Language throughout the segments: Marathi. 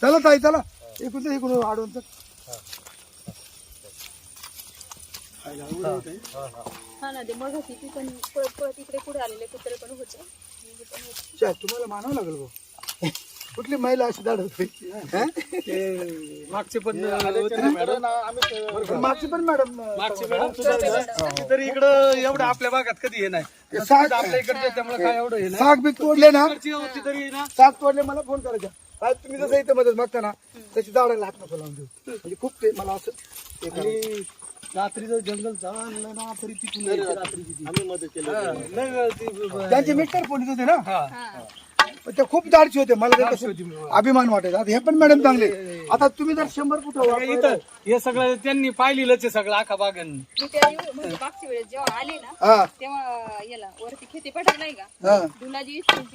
चला ताई चला. इकडून ते इकडून आवड होते. हा ना ते मग ती पण पळत पळत इकडे पुढे आलेले कुत्रे पण होते. तुम्हाला मानावं लागेल भाऊ. कुठली महिला अशी दाड होते हं? मागचे पण मागची पण मॅडम मागचे मॅडम सुद्धा तरी इकडं एवढं आपल्या भागात कधी हे नाही. साग आपल्या इकडे त्यामुळे काय एवढं हे नाही. साग बी तोडले ना. इकडची होती तरी ना. साग तोडले मला फोन करायचा. काय तुम्ही जसं इथं मदत मागता ना तशी झाडाला हात नको लावून देऊ. म्हणजे खूप ते मला असं हे करा. आणि रात्रीचं जंगल जाणलं ना तरी तिथून यायचं रात्रीची आम्ही मदत केली. त्यांचे मिस्टर पोलीस होते ना? हा. पण ते खूप दाडचे होते. मला अभिमान वाटायचा. आता हे पण मॅडम चांगले. आता तुम्ही जर शंभर फुट इथं हे सगळं त्यांनी पाहिलेलंच आहे सगळं आखा बागन. मी त्या म्हणजे मागच्या वेळेस जेव्हा आले ना हा. तेव्हा याला वरती खेती पठार नाही का?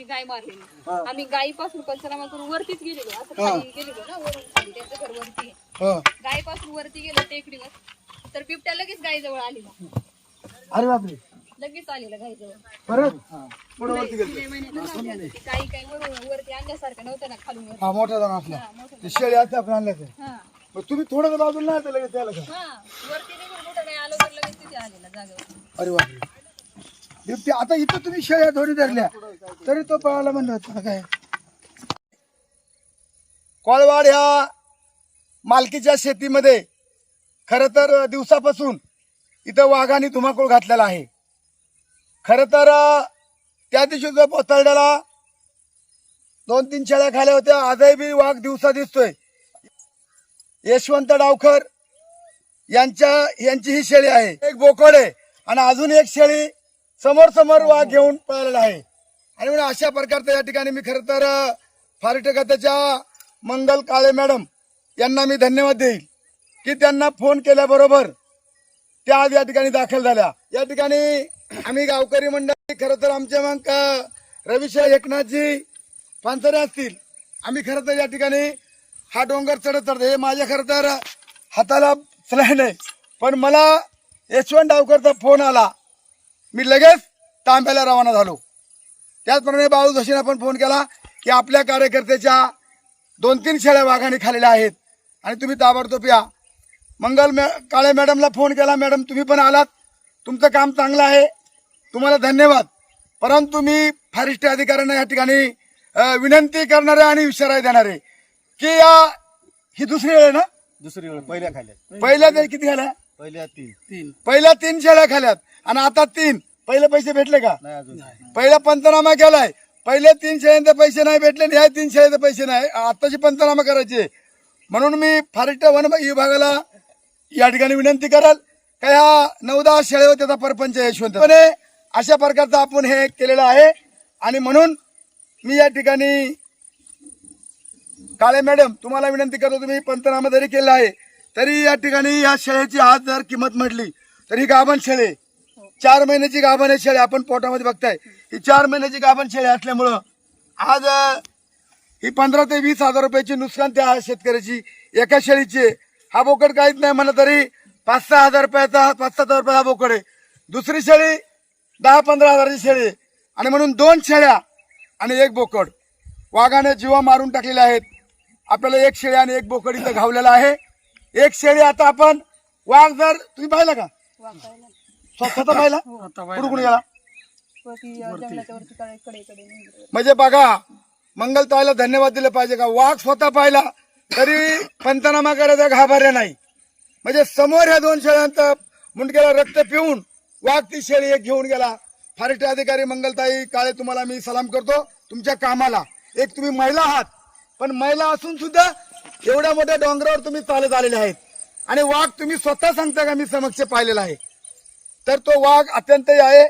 गाय मारलेली. आम्ही गायीपासून पंचनामा करून वरतीच गेलेलो. असं खाली गेलेलो ना वरून खाली त्यांचं घर वरती आहे. हा. गायीपासून वरती गेलो टेकडीवर तर बिबट्या लगेच गायीजवळ आलेला अरे बापरे. लगेच आलेला गायीजवळ परत? पुढे वरती गेले जुलै महिन्यातच आले होते. ते काही काही वरून वरती आणल्यासारखं नव्हतं ना खालून वर हा मोठा जाण असला हा, मोठं. ते शेळी आता आपण आणलं ते हा. मग तुम्ही थोडं बाजूला नाही आलं लगेच त्याला का हा वरती निघून कुठं नाही आलो तर लगेच तिथे आलेला जागेवर. अरे बापरे बिबटी आता इथं तुम्ही शेळ्या थोडी धरल्या. तरी तो पळाला म्हणलं होतं. काय? कोळवाड ह्या मालकीच्या शेतीमध्ये खर तर दिवसापासून इथं वाघाने धुमाकूळ घातलेला आहे. खर तर त्या दिवशी जो पोतळड्याला दोन तीन शेळ्या खाल्या होत्या आजही बी वाघ दिवसा दिसतोय. यशवंत डावकर यांच्या यांची ही शेळी आहे. एक बोकड आहे आणि अजून एक शेळी समोर समोर वाघ घेऊन पळालेला आहे. आणि म्हणून अशा प्रकारचं या ठिकाणी मी खरं तर फारटे खात्याच्या मंगल काळे मॅडम यांना मी धन्यवाद देईल की त्यांना फोन केल्याबरोबर त्या आज या ठिकाणी दाखल झाल्या. या ठिकाणी आम्ही गावकरी मंडळी खरं तर आमच्या मग रविशा एकनाथजी पानसरे असतील आम्ही खरं तर या ठिकाणी हा डोंगर चढत चढत हे माझ्या खरं तर हाताला स्लॅन आहे पण मला यशवंत डावकरचा फोन आला. मी लगेच तांब्याला रवाना झालो. त्याचप्रमाणे बाळू जोशीने पण फोन केला की आपल्या कार्यकर्त्याच्या दोन तीन शेळ्या वाघाने खाल्लेल्या आहेत आणि तुम्ही ताबडतोब या. मंगल मॅ काळे मॅडमला फोन केला मॅडम तुम्ही पण आलात. तुमचं काम चांगलं आहे. तुम्हाला धन्यवाद. परंतु मी फारिस्ट अधिकाऱ्यांना या ठिकाणी विनंती करणार आहे आणि इशारा देणार आहे की या ही दुसरी वेळ आहे ना? दुसरी वेळ. पहिल्या खाल्यात. पहिल्या ते किती खाल्या? पहिल्या तीन. तीन. पहिल्या तीन शेळ्या खाल्यात. आणि आता तीन. पहिले पैसे भेटले का? नाही अजून. पहिला पंचनामा केलाय. पहिले तीन शेळ्यांचे पैसे नाही भेटले ह्या तीन शेळ्यांचे पैसे नाही. आताची पंचनामा करायचे. म्हणून मी फारिस्ट वन विभागाला या ठिकाणी विनंती कराल. का ह्या नऊ दहा त्याचा परपंच आहे यशवंत अशा प्रकारचं आपण हे केलेलं आहे. आणि म्हणून मी या ठिकाणी काळे मॅडम तुम्हाला विनंती करतो तुम्ही पंचनामा जरी केला आहे तरी या ठिकाणी या शेळ्याची आज जर किंमत म्हटली तर ही गाभण शेळे चार महिन्याची गाभण हे शेळी आपण पोटामध्ये बघताय. ही चार महिन्याची गाभण शेळी असल्यामुळं आज ही पंधरा ते वीस हजार रुपयाची नुकसान त्या शेतकऱ्याची एका शेळीची हा बोकड काहीच नाही म्हणलं तरी पाच सहा हजार रुपयाचा पाच सात हजार रुपये हा बोकड आहे. दुसरी शेळी दहा पंधरा हजाराची शेळी आणि म्हणून दोन शेळ्या आणि एक बोकड. वाघाने जीवा मारून टाकलेले आहेत. आपल्याला एक शेळी आणि एक बोकड इथं घावलेला आहे. एक शेळी आता आपण वाघ जर तुम्ही पाहिला का? वाकायला स्व- स्वतः पाहिला. कुठं कुठे गेला. म्हणजे बघा मंगलताईला धन्यवाद दिले पाहिजे का? वाघ स्वतः पाहिला तरी पंचनामा करायचा घाबरल्या नाही. म्हणजे समोर ह्या दोन शेळ्यांचा मुंडक्याला रक्त पिऊन वाघ ती शेळी एक घेऊन गेला. फारेस्ट अधिकारी मंगलताई काळे तुम्हाला मी सलाम करतो. तुमच्या कामाला. एक तुम्ही महिला आहात. पण महिला असून सुद्धा एवढ्या मोठ्या डोंगरावर तुम्ही चालत आलेले आहेत. आणि वाघ तुम्ही स्वतः सांगता का मी समक्ष पाहिलेला आहे? तर तो वाघ अत्यंत आहे.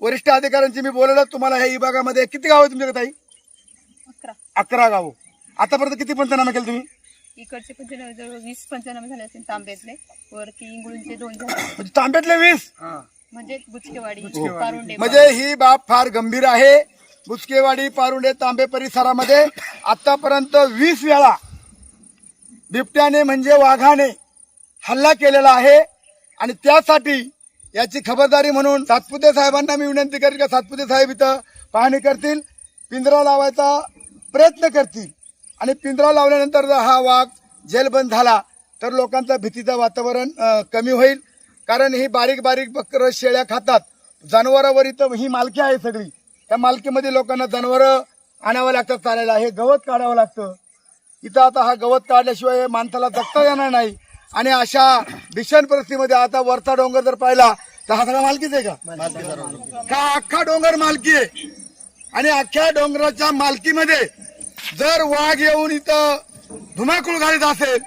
वरिष्ठ अधिकाऱ्यांची मी बोललो तुम्हाला ह्या विभागामध्ये किती गाव आहे तुमच्याकडे ताई? अकरा गाव. आतापर्यंत किती पंचनामा केले तुम्ही? इकडचे पंचनामे जवळ वीस पंचनामे झाले असतील तांब्यातले. वरती इंगळूंचे दोन झाले. म्हणजे तांब्यातले वीस? म्हणजे बुचकेवाडी कारुंडे म्हणजे ही बाब फार गंभीर आहे. बुचकेवाडी पारुंडे तांबे परिसरामध्ये आतापर्यंत वीस वेळा बिबट्याने म्हणजे वाघाने हल्ला केलेला आहे. आणि त्यासाठी याची खबरदारी म्हणून सातपुते साहेबांना मी विनंती करेन का सातपुते साहेब इथं पाहणी करतील पिंजरा लावायचा प्रयत्न करतील. आणि पिंजरा लावल्यानंतर जर हा वाघ जेलबंद झाला तर लोकांचा भीतीचं वातावरण कमी होईल. कारण ही बारीक बारीक बकर शेळ्या खातात. जनावरावर इथं ही मालकी आहे सगळी. त्या मालकीमध्ये लोकांना जनावरं आणावं लागतात चालायला. हे गवत काढावं लागतं. इथं आता हा गवत काढल्याशिवाय माणसाला जगता येणार नाही. आणि अशा भीषण परिस्थितीमध्ये आता वरचा डोंगर जर पाहिला तर हा सगळा मालकीच आहे का? का अख्खा डोंगर मालकी आहे? आणि अख्ख्या डोंगराच्या मालकीमध्ये जर वाघ येऊन इथं धुमाकूळ घालत असेल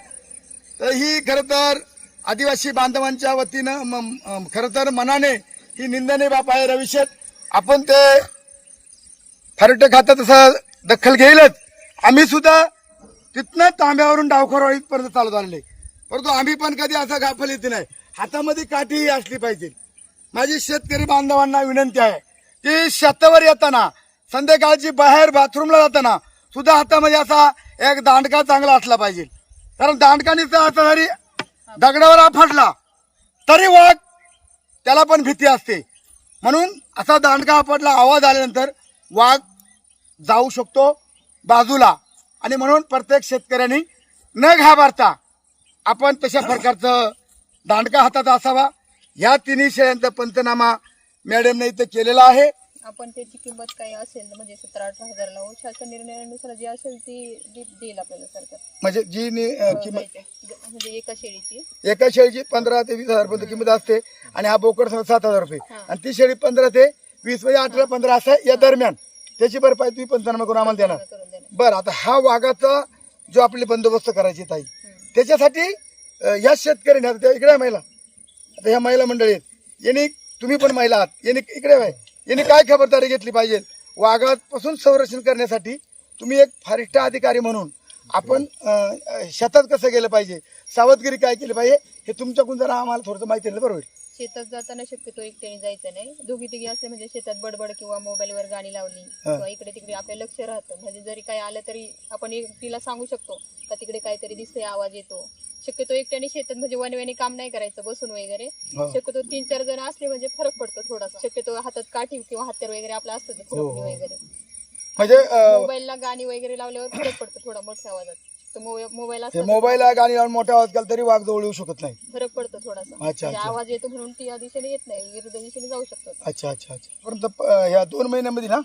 तर ही खरं तर आदिवासी बांधवांच्या वतीनं म- खरं तर मनाने ही निंदनीय बाब आहे रविशेत आपण ते फरटे खातं तसं दखल घेईलच. आम्ही सुद्धा तिथनं तांब्यावरून डावखोरवाडीपर्यंत चालत आलेले परंतु आम्ही पण कधी असं गाफल येते नाही. हातामध्ये काठीही असली पाहिजे. माझी शेतकरी बांधवांना विनंती आहे की शेतावर येताना संध्याकाळची बाहेर बाथरूमला जाताना सुद्धा हातामध्ये असा एक दांडका चांगला असला पाहिजे. कारण दांडकाने असा जरी दगडावर आपटला तरी वाघ त्याला पण भीती असते. म्हणून असा दांडका आपटला आवाज आल्यानंतर वाघ जाऊ शकतो बाजूला. आणि म्हणून प्रत्येक शेतकऱ्यांनी न घाबरता आपण तशा प्रकारचं दांडका हातात असावा. ह्या तिन्ही शेळ्यांचा पंचनामा मॅडमने इथं केलेला आहे. आपण त्याची किंमत काही असेल म्हणजे सतरा अठरा हजारला हो शासन निर्णयानुसार जी असेल ती देईल आपल्याला सरकार. म्हणजे जी नि- अं, किंमत जायचं. म्हणजे एका शेळीची. एका शेळीची पंधरा ते वीस हजार पर्यंत किंमत असते आणि हा बोकड समजा सात हजार रुपये. आणि ती शेळी पंधरा ते वीस म्हणजे अठरा पंधरा असं या दरम्यान. त्याची भरपाई तुम्ही पंचनामा करून आम्हाला देणार. करून देणार. बरं आता हा वाघाचा जो आपली बंदोबस्त करायची ताई त्याच्यासाठी अं, ह्या शेतकऱ्यांनी आता त्या इकडे आहे महिला आता ह्या महिला मंडळी आहेत. यांनी तुम्ही पण महिला आहात. यांनी इकडे आहे यांनी काय खबरदारी घेतली पाहिजे? वाघापासून संरक्षण करण्यासाठी तुम्ही एक फारिष्ठ अधिकारी म्हणून आपण शेतात कसं गेलं पाहिजे? सावधगिरी काय केली पाहिजे? हे तुमच्याकडून जरा आम्हाला थोडंसं माहिती दिलं बरोबर. शेतात जाताना शक्यतो एकट्याने जायचं नाही. दोघी तिघी असले म्हणजे शेतात बडबड किंवा मोबाईलवर गाणी लावली किंवा इकडे तिकडे आपलं लक्ष राहतं. म्हणजे जरी काही आलं तरी आपण तिला सांगू शकतो का तिकडे काहीतरी दिसतंय आवाज येतो. शक्यतो एकट्याने शेतात म्हणजे वनव्याने काम नाही करायचं बसून वगैरे. हो. शक्यतो तीन चार जण असले म्हणजे फरक पडतो थोडासा. शक्यतो हातात काठी किंवा हत्यार वगैरे आपलं असतं हो, खुरपणी वगैरे. म्हणजे अं, मोबाईलला गाणी वगैरे लावल्यावर फरक पडतो थोडा मोठ्या आवाजात. मोबाईल मोबाईल हे मोबाईल गाणी लावून मोठा आवाज केला तरी वाघ जवळ येऊ शकत नाही. फरक पडतो थोडासा. अच्छा, म्हणजे आवाज येतो म्हणून ती या दिशेने येत नाही विरुद्ध दिशेने जाऊ शकतो अच्छा अच्छा अच्छा. परंतु अं, ह्या दोन महिन्यामध्ये ना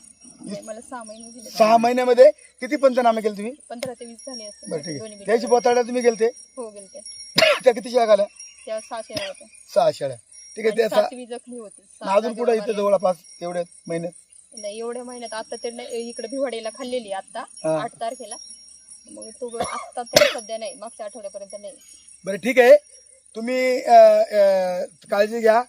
नाही, मला सहा महिने दिले सहा महिन्यामध्ये किती पंचनामे केले तुम्ही? पंधरा ते वीस झाले बरं ठीक आहे. त्याची बोताड्या तुम्ही गेलते? हो गेलते. त्या किती शेळ्या झाल्या त्या होत्या. सहा शेळ्या. ठीक आहे आणि त्याचा सातवी जखमी होती. सहा अजून कुठं इथं जागेवर जवळपास एवढ्या महिन्यात नाही एवढ्या महिन्यात. आता नाही, इकडे भिवाडीला खाल्लेली आता हा. आठ तारखेला. मग तो आता तर सध्या नाही. मागच्या आठवड्यापर्यंत नाही. बरं ठीक आहे. तुम्ही अं, अं, काळजी घ्या.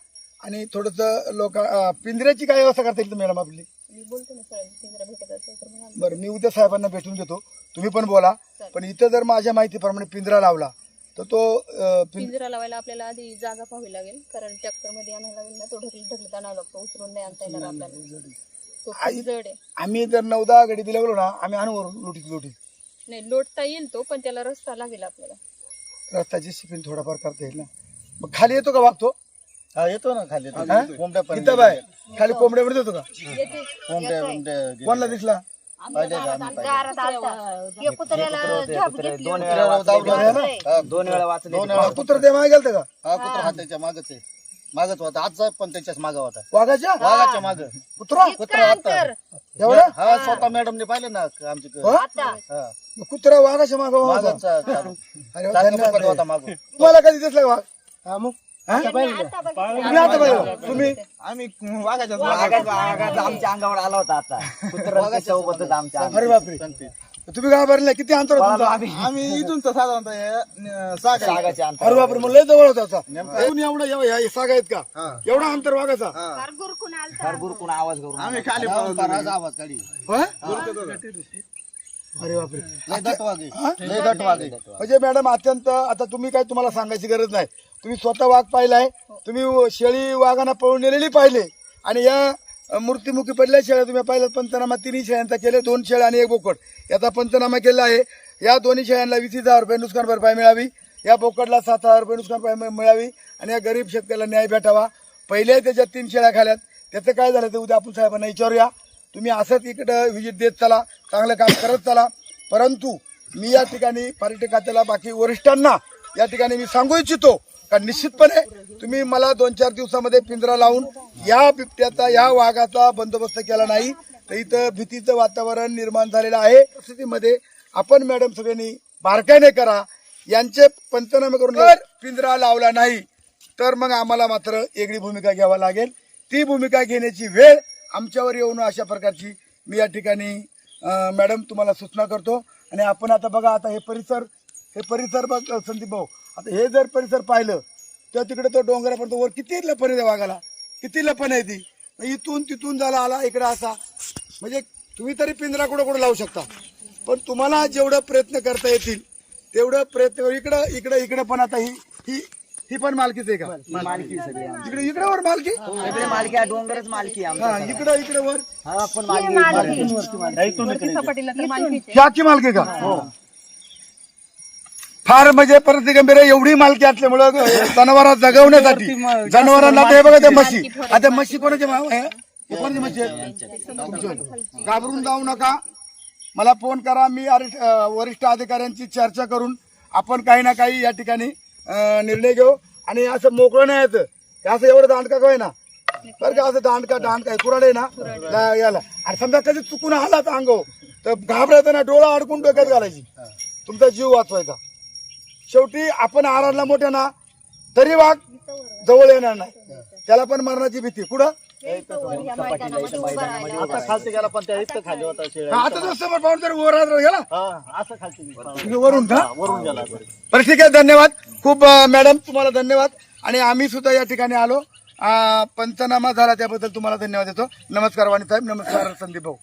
आणि थोडंसं लोक अं, पिंजऱ्याची काय व्यवस्था करता येईल मॅडम आपली? मी बोलतो ना सर जरा भेटत असेल तर म्हणा बरं मी उद्या साहेबांना भेटून घेतो तुम्ही पण बोला. पण इथं जर माझ्या माहितीप्रमाणे पिंजरा लावला तर तो अं, पिं- पिंजरा लावायला आपल्याला आधी जागा पाहावी लागेल कारण ट्रॅक्टरमध्ये आणायला लागेल ना तो ढकल ढकलत आणावा लागतो उचलून नाही आणता येणार आपल्याला. तो खूप जड आहे. आम्ही जर नऊदा गडी दिल्या गेलो ना आम्ही आणू लुटीत लुटीत. नाही लोटता येईल तो पण त्याला रस्ता लागेल आपल्याला. रस्त्याची शिपिंग थोडाफार करता येईल ना. मग खाली येतो का वागतो? हा येतो ना खाली तो. हा? कोंबड्या पण बाय. खाली कोंबड्यामध्ये येतो का? येते कोंबड्या कोंबड्या कोणाला दिसला? पाहिजे का आम्ही पाहिजे. दोन वेळा वाचले दोन वेळा कुत्र ते मागे गेलतं का? हा कुत्रा हा त्याच्या मागच आहे. मागच होता. आजचा पण त्याच्याच माग होता. वाघाच्या? वाघाच्या माग. कुत्रा? कुत्रा एवढा? हा स्वतः मॅडमने पाहिलं ना आमची हो? हा. कुत्रा वाघाच्या मागं. मागचा. अरे वा, होता रे. मागून तुम्हाला कधी दिसला का वाघ? हा मग? तुम्ही आता पाहिलं तुम्ही? आम्ही वाघाच्या आमच्या अंगावर आला होता आता. सोबतच आमच्या अंगावर. अरे बापरे. तुम्ही घाबरले किती अंतर होतं तुमचं? आम्ही इथून तर साधारणतः सागर. सागाच्या अंतर अरे बापरे मग लय जवळ होता इथून एवढा हे सागा आहेत का? एवढा अंतर वाघाचा? गुरकुण आवाज करून आम्ही खाली पळून आवाज काढी? अरे बापरे. लय दट वाघ आहे. लय दट वाघ आहे. म्हणजे मॅडम अत्यंत आता तुम्ही काय तुम्हाला सांगायची गरज नाही. तुम्ही स्वतः वाघ पाहिलाय. तुम्ही शेळी वाघांना पळून नेलेली पाहिले. आणि या अ, मृत्युमुखी पडल्या शेळ्या तुम्ही पाहिलं पंचनामा तिन्ही शेळ्यांचा केले. दोन शेळ्या आणि एक बोकड. याचा पंचनामा केला आहे. या दोन्ही शेळ्यांना वीस हजार रुपये नुकसान भरपाई मिळावी. या बोकडला सात हजार रुपये नुकसान भरपाई मिळावी. आणि या गरीब शेतकऱ्याला न्याय भेटावा. पहिले त्याच्यात तीन शेळ्या खाल्यात. त्याचं काय झालं ते उद्या आपण साहेबांना विचारूया. तुम्ही असंच इकडं व्हिजिट देत चला चांगलं काम करत चला. परंतु मी या ठिकाणी पर्यटक खात्याला बाकी वरिष्ठांना या ठिकाणी मी सांगू इच्छितो का निश्चितपणे तुम्ही मला दोन चार दिवसामध्ये पिंजरा लावून या बिबट्याचा या वाघाचा बंदोबस्त केला नाही. तर इथं भीतीचं वातावरण निर्माण झालेलं आहे. परिस्थितीमध्ये आपण मॅडम सगळ्यांनी बारकाईने करा. यांचे पंचनामे करून पिंजरा लावला नाही तर मग आम्हाला मात्र वेगळी भूमिका घ्यावा लागेल. ती भूमिका घेण्याची वेळ आमच्यावर येऊन अशा प्रकारची मी या ठिकाणी मॅडम तुम्हाला सूचना करतो. आणि आपण आता बघा आता हे परिसर हे परिसर बघ संदीप भाऊ. आता हे जर परिसर पाहिलं तर तिकडे तो डोंगरापर्यंत वर किती लपण आहे वाघाला? किती लपण आहे ती मग इथून तिथून झाला आला इकडे असा. म्हणजे तुम्ही तरी पिंजरा कुठं कुठं लावू शकता. पण तुम्हाला जेवढं प्रयत्न करता येतील तेवढं प्रयत्न इकडं इकडं इकडं पण आता ही ही ही पण मालकीच आहे का? मालकी सगळी आमची. इकडे इकडे वर मालकी? सगळे मालकी आहे डोंगरच मालकी आहे हा आमची. इकडं इकडे वर? हा पण मालकी वरती सपाटीला तर मालकीच. आहे. ही आखी मालकी का? फार म्हणजे परिस्थिती गंभीर आहे एवढी मालकी असल्यामुळं जनावरांना जगवण्यासाठी. जनावरांना ते बघा ते म्हशी. आता म्हशी कोणाची मा- आहे? हे कोणाची म्हशी आहे? तुमची. घाबरून जाऊ नका. मला फोन करा मी अं, वरिष्ठ अधिकाऱ्यांची चर्चा करून आपण काही ना काही या ठिकाणी निर्णय घेऊ आणि असं मोकळं नाही यायचं. असं एवढं दांडका काय ना बरं का असं दांडका दांडका कुराड आहे ना? याला. आणि समजा कधी चुकून आला तर अंगो तर घाबरायचं ना डोळा अडकून डोक्यात घालायची. तुमचा जीव वाचवायचा. शेवटी आपण आराधला मोठ्या ना तरी वाघ जवळ येणार नाही. त्याला पण मरणाची भीती. कुठं? आता तर वरून धन्यवाद. खूप मॅडम तुम्हाला धन्यवाद. आणि आम्ही सुद्धा या ठिकाणी आलो. पंचनामा झाला त्याबद्दल तुम्हाला धन्यवाद देतो. नमस्कार वाणी साहेब नमस्कार संदीप भाऊ.